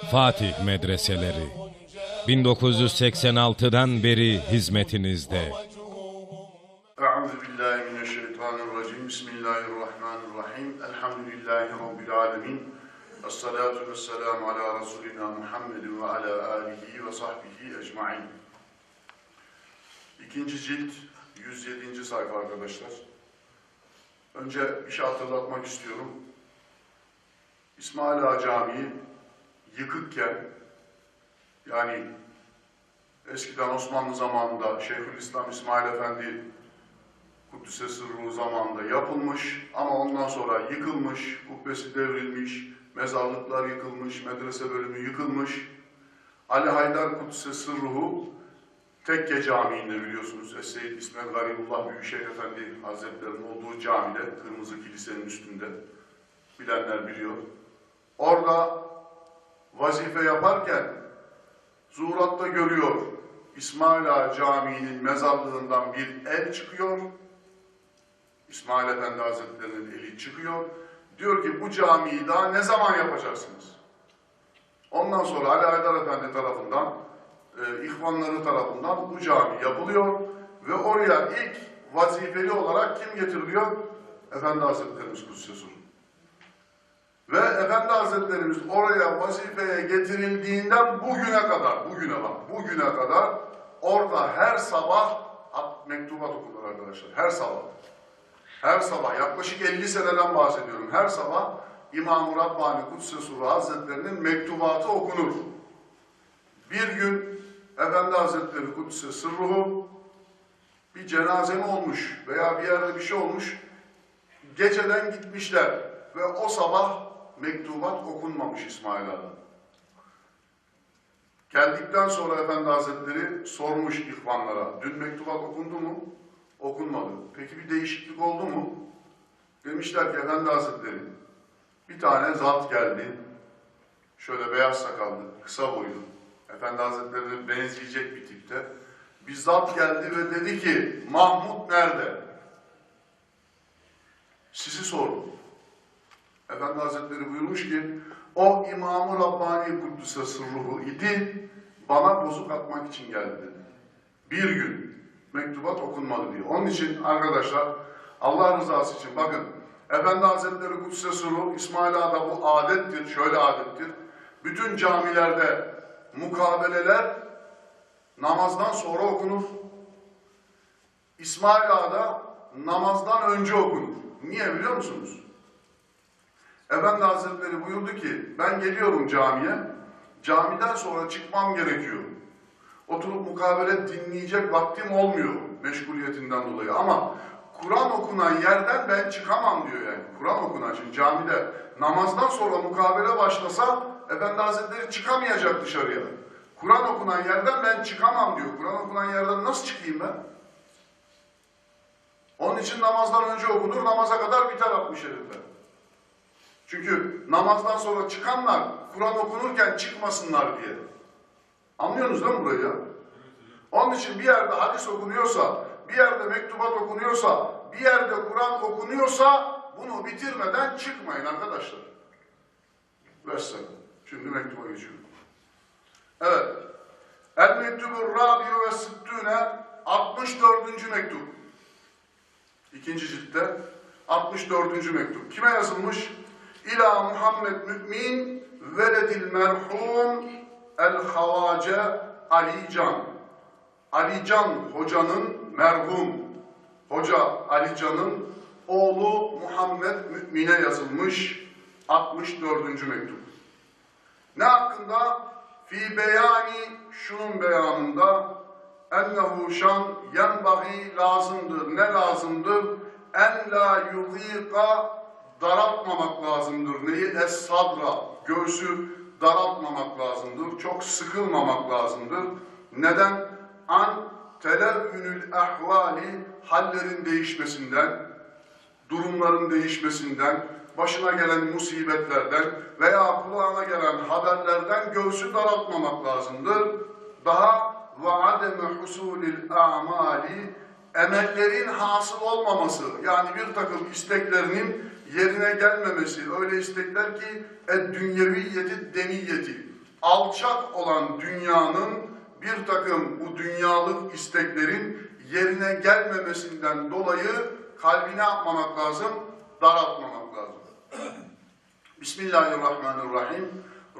Fatih Medreseleri 1986'dan beri hizmetinizde. Euzu billahi mineşşeytanirracim. Bismillahirrahmanirrahim. Elhamdülillahi rabbil alamin. Essalatu vesselamu ala Resulina Muhammedin ve ala alihi ve sahbihi ecmaîn. İkinci cilt 107. sayfa arkadaşlar. Önce bir şey hatırlatmak istiyorum. İsmail Ağa Camii yıkıkken yani eskiden Osmanlı zamanında Şeyhülislam İsmail Efendi Kuddüs'e sırrı zamanında yapılmış ama ondan sonra yıkılmış, kubbesi devrilmiş, mezarlıklar yıkılmış, medrese bölümü yıkılmış. Ali Haydar Kuddüs'e sırruhu Tekke Camii'nde biliyorsunuz Es-Seyyid İsmail Garibullah Büyükşehir Efendi Hazretleri'nin olduğu camide, Kırmızı Kilisenin üstünde bilenler biliyor. Orada vazife yaparken zuhuratta görüyor İsmail Ağa Camii'nin mezarlığından bir el çıkıyor. İsmail Efendi Hazretleri'nin eli çıkıyor. Diyor ki bu camiyi daha ne zaman yapacaksınız? Ondan sonra Ali Haydar Efendi tarafından, e, ihvanları tarafından bu cami yapılıyor ve oraya ilk vazifeli olarak kim getiriliyor? Efendi Hazretlerimiz Kudsesi Suru. Ve Efendi Hazretlerimiz oraya vazifeye getirildiğinden bugüne kadar, bugüne bak, bugüne kadar orada her sabah at- mektubat okunur arkadaşlar. Her sabah. Her sabah, yaklaşık 50 seneden bahsediyorum. Her sabah İmam-ı Rabbani Kudüs'e Suru Hazretlerinin mektubatı okunur. Bir gün Efendi Hazretleri Kudüs'e Sırruhu bir cenaze mi olmuş veya bir yerde bir şey olmuş. Geceden gitmişler ve o sabah mektubat okunmamış İsmail Ağa. Geldikten sonra Efendi Hazretleri sormuş ihvanlara, dün mektubat okundu mu? Okunmadı. Peki bir değişiklik oldu mu? Demişler ki Efendi Hazretleri, bir tane zat geldi, şöyle beyaz sakallı, kısa boylu, Efendi Hazretleri'ne benzeyecek bir tipte. Bir zat geldi ve dedi ki, Mahmud nerede? Sizi sordu. Efendi Hazretleri buyurmuş ki, o İmam-ı Rabbani Kuddüs'e sırruhu idi, bana bozuk atmak için geldi. Bir gün mektubat okunmadı diyor. Onun için arkadaşlar, Allah rızası için bakın, Efendi Hazretleri Kuddüs'e sırruhu, İsmail Ağa'da bu adettir, şöyle adettir. Bütün camilerde mukabeleler namazdan sonra okunur. İsmail Ağa'da namazdan önce okunur. Niye biliyor musunuz? Efendi Hazretleri buyurdu ki ben geliyorum camiye. Camiden sonra çıkmam gerekiyor. Oturup mukabele dinleyecek vaktim olmuyor meşguliyetinden dolayı. Ama Kur'an okunan yerden ben çıkamam diyor yani. Kur'an okunan şimdi camide namazdan sonra mukabele başlasa Efendi Hazretleri çıkamayacak dışarıya. Kur'an okunan yerden ben çıkamam diyor. Kur'an okunan yerden nasıl çıkayım ben? Onun için namazdan önce okunur, namaza kadar biter 60 herifler. Çünkü namazdan sonra çıkanlar Kur'an okunurken çıkmasınlar diye. Anlıyorsunuz değil mi burayı? Onun için bir yerde hadis okunuyorsa, bir yerde mektubat okunuyorsa, bir yerde Kur'an okunuyorsa bunu bitirmeden çıkmayın arkadaşlar. Vesselam. Şimdi mektuba geçiyorum. Evet. El mektubur rabiu ve sittüne 64. mektup. İkinci ciltte 64. mektup. Kime yazılmış? İla Muhammed Mümin veledil merhum el havace Ali Can. Ali Can hocanın merhum hoca Ali Can'ın oğlu Muhammed Mümin'e yazılmış 64. mektup. Ne hakkında? Fi beyani şunun beyanında ennehu şan yenbagi lazımdır. Ne lazımdır? En la yudîka daraltmamak lazımdır. Neyi? Es-sadra. Göğsü daraltmamak lazımdır. Çok sıkılmamak lazımdır. Neden? An televvünül ehvali hallerin değişmesinden, durumların değişmesinden, başına gelen musibetlerden veya kulağına gelen haberlerden göğsü daraltmamak lazımdır. Daha ve ademe husulil amali emellerin hasıl olmaması yani bir takım isteklerinin yerine gelmemesi öyle istekler ki ed dünyeviyeti deniyeti alçak olan dünyanın bir takım bu dünyalık isteklerin yerine gelmemesinden dolayı kalbine yapmamak lazım, daraltmamak lazım. Bismillahirrahmanirrahim.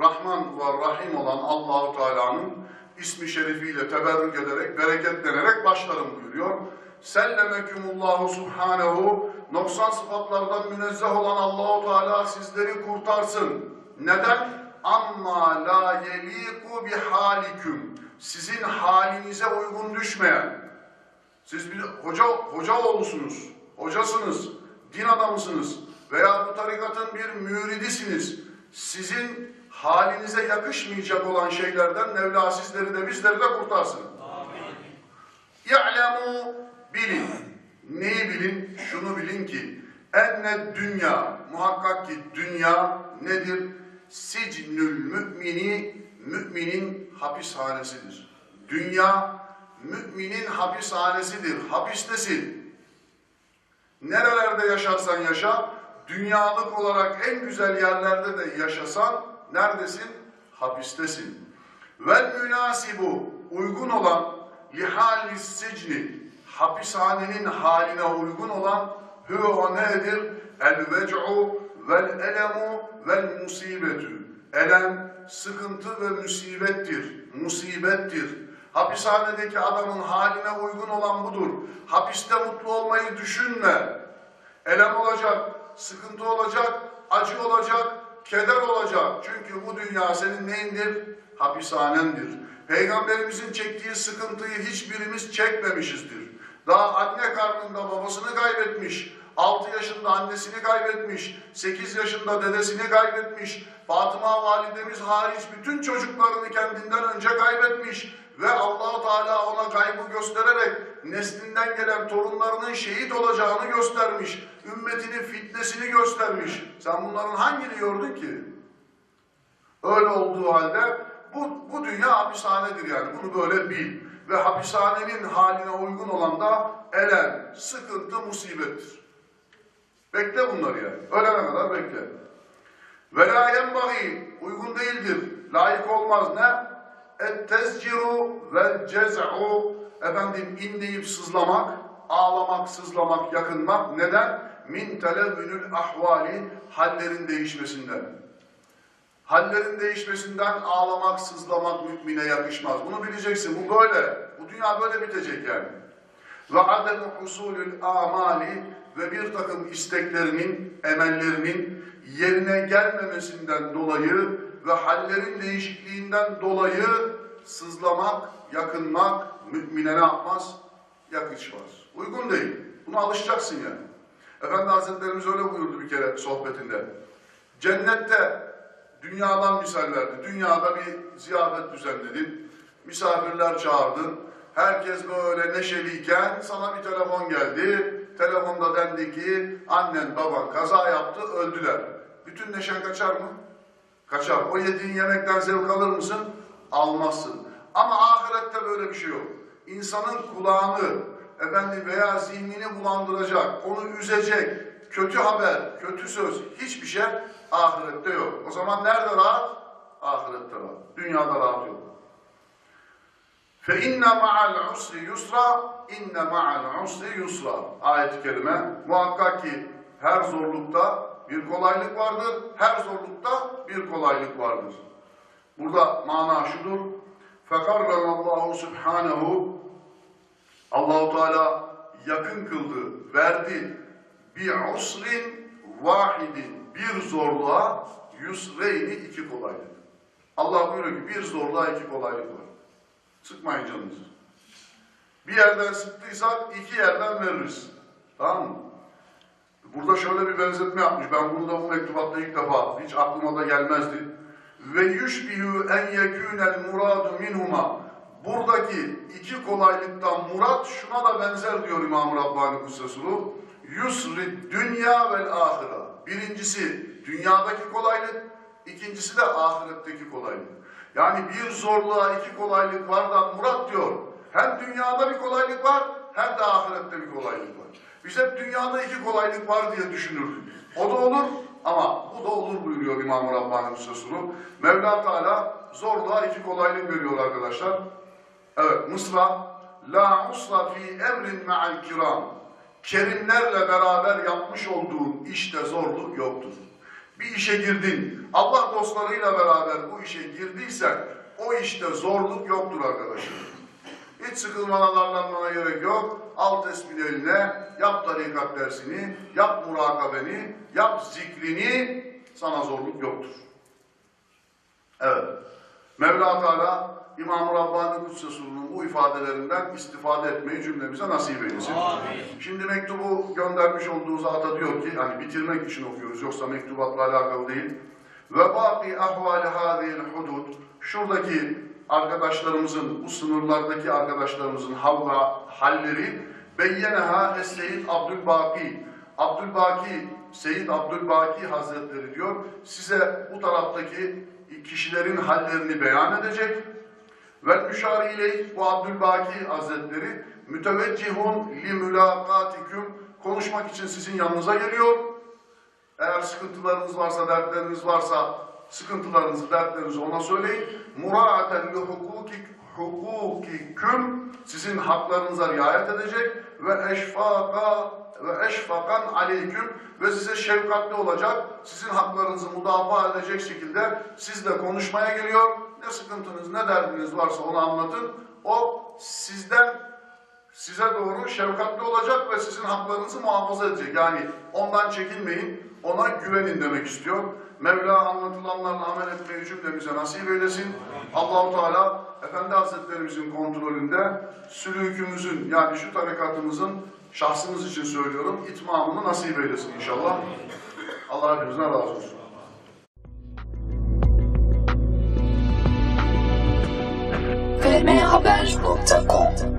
Rahman ve Rahim olan Allahu Teala'nın ismi şerifiyle teberrük ederek, bereketlenerek başlarım buyuruyor. Sellemekümullahu subhanehu noksan sıfatlardan münezzeh olan Allahu Teala sizleri kurtarsın. Neden? Amma la yeliku bihaliküm. Sizin halinize uygun düşmeyen, siz bir hoca, hoca oğlusunuz, hocasınız, din adamısınız veya bu tarikatın bir müridisiniz. Sizin halinize yakışmayacak olan şeylerden Mevla sizleri de bizleri de kurtarsın. Ya'lemu bilin. Neyi bilin? Şunu bilin ki enne dünya muhakkak ki dünya nedir? Sicnül mümini müminin hapishanesidir. Dünya müminin hapishanesidir. Hapistesin. Nerelerde yaşarsan yaşa, dünyalık olarak en güzel yerlerde de yaşasan neredesin? Hapistesin. Vel münasibu uygun olan lihalis sicni hapishanenin haline uygun olan o nedir? El vec'u vel elemu vel musibetü. Elem, sıkıntı ve musibettir. Musibettir. Hapishanedeki adamın haline uygun olan budur. Hapiste mutlu olmayı düşünme. Elem olacak, sıkıntı olacak, acı olacak, keder olacak. Çünkü bu dünya senin neyindir? Hapishanendir. Peygamberimizin çektiği sıkıntıyı hiçbirimiz çekmemişizdir. Daha anne karnında babasını kaybetmiş, 6 yaşında annesini kaybetmiş, 8 yaşında dedesini kaybetmiş, Fatıma validemiz hariç bütün çocuklarını kendinden önce kaybetmiş ve Allahu Teala ona kaybı göstererek neslinden gelen torunlarının şehit olacağını göstermiş, ümmetinin fitnesini göstermiş. Sen bunların hangini gördün ki? Öyle olduğu halde bu, bu dünya hapishanedir yani. Bunu böyle bil. Ve hapishanenin haline uygun olan da elem, sıkıntı, musibettir. Bekle bunları yani. Ölene kadar bekle. Ve la yenbagi, uygun değildir. Layık olmaz ne? Et tezciru vel cez'u efendim inleyip sızlamak, ağlamak, sızlamak, yakınmak. Neden? Min televvünül ahvali hallerin değişmesinden. Hallerin değişmesinden ağlamak, sızlamak mümine yakışmaz. Bunu bileceksin. Bu böyle. Bu dünya böyle bitecek yani. Ve ademu husulül amali ve bir takım isteklerinin, emellerinin yerine gelmemesinden dolayı ve hallerin değişikliğinden dolayı sızlamak, yakınmak mümine ne yapmaz? Yakışmaz. Uygun değil. Buna alışacaksın yani. Efendi Hazretlerimiz öyle buyurdu bir kere sohbetinde. Cennette dünyadan misal verdi. Dünyada bir ziyafet düzenledin. Misafirler çağırdın. Herkes böyle neşeliyken sana bir telefon geldi. Telefonda dendi ki annen baban kaza yaptı öldüler. Bütün neşen kaçar mı? Kaçar. O yediğin yemekten zevk alır mısın? Almazsın. Ama ahirette böyle bir şey yok. İnsanın kulağını efendim veya zihnini bulandıracak, onu üzecek, kötü haber, kötü söz, hiçbir şey ahirette yok. O zaman nerede rahat? Ahirette rahat. Dünyada rahat yok. İnne ma'al usri yusra, inne ma'al usri yusra. Ayet-i kerime muhakkak ki her zorlukta bir kolaylık vardır, her zorlukta bir kolaylık vardır. Burada mana şudur. Fekarrenallahu subhanehu Allahu Teala yakın kıldı, verdi. Bir usrin vahidin bir zorluğa yusreyni iki kolaylık. Allah buyuruyor ki bir zorluğa iki kolaylık var. Sıkmayın canınızı. Bir yerden sıktıysak iki yerden veririz. Tamam mı? Burada şöyle bir benzetme yapmış. Ben bunu da bu mektubatta ilk defa hiç aklıma da gelmezdi. Ve yushbihu en yekûnel muradu minhuma. Buradaki iki kolaylıktan murat şuna da benzer diyor İmam Rabbani Kussesulu. Yusri dünya vel ahira. Birincisi dünyadaki kolaylık, ikincisi de ahiretteki kolaylık. Yani bir zorluğa iki kolaylık var da murat diyor. Hem dünyada bir kolaylık var hem de ahirette bir kolaylık var. Biz hep dünyada iki kolaylık var diye düşünürdük. O da olur, Ama bu da olur buyuruyor İmam-ı Rabbani Resulü. Mevla Teala zorluğa iki kolaylık veriyor arkadaşlar. Evet Mısra La usla fi emrin ma'al kiram Kerimlerle beraber yapmış olduğun işte zorluk yoktur. Bir işe girdin, Allah dostlarıyla beraber bu işe girdiysen o işte zorluk yoktur arkadaşlar. Hiç sıkılmana darlanmana gerek yok. Al tesbih eline, yap tarikat dersini, yap murakabeni, yap zikrini, sana zorluk yoktur. Evet. Mevla Teala İmam-ı Rabbani Kutsesul'un bu ifadelerinden istifade etmeyi cümlemize nasip eylesin. Şimdi mektubu göndermiş olduğu zata diyor ki, hani bitirmek için okuyoruz yoksa mektubatla alakalı değil. Ve baki ahvali hadihil hudud. Şuradaki arkadaşlarımızın, bu sınırlardaki arkadaşlarımızın havla, halleri beyyeneha es-Seyyid Abdülbaki. Abdülbaki, Seyyid Abdülbaki Hazretleri diyor, size bu taraftaki kişilerin hallerini beyan edecek. Ve müşari ileyh bu Abdülbaki Hazretleri müteveccihun li mülakatiküm konuşmak için sizin yanınıza geliyor. Eğer sıkıntılarınız varsa, dertleriniz varsa sıkıntılarınızı, dertlerinizi ona söyleyin. Muraaten li hukuki hukukiküm sizin haklarınıza riayet edecek ve eşfaka ve eşfakan aleyküm ve size şefkatli olacak, sizin haklarınızı müdafaa edecek şekilde sizle konuşmaya geliyor. Ne sıkıntınız, ne derdiniz varsa onu anlatın. O sizden size doğru şefkatli olacak ve sizin haklarınızı muhafaza edecek. Yani ondan çekinmeyin, ona güvenin demek istiyor. Mevla anlatılanlarla amel etmeyi cümlemize nasip eylesin. Allahu Teala Efendi Hazretlerimizin kontrolünde sülükümüzün yani şu tarikatımızın şahsımız için söylüyorum itmamını nasip eylesin inşallah. Allah hepimizden razı olsun. dérapage pour ta compte.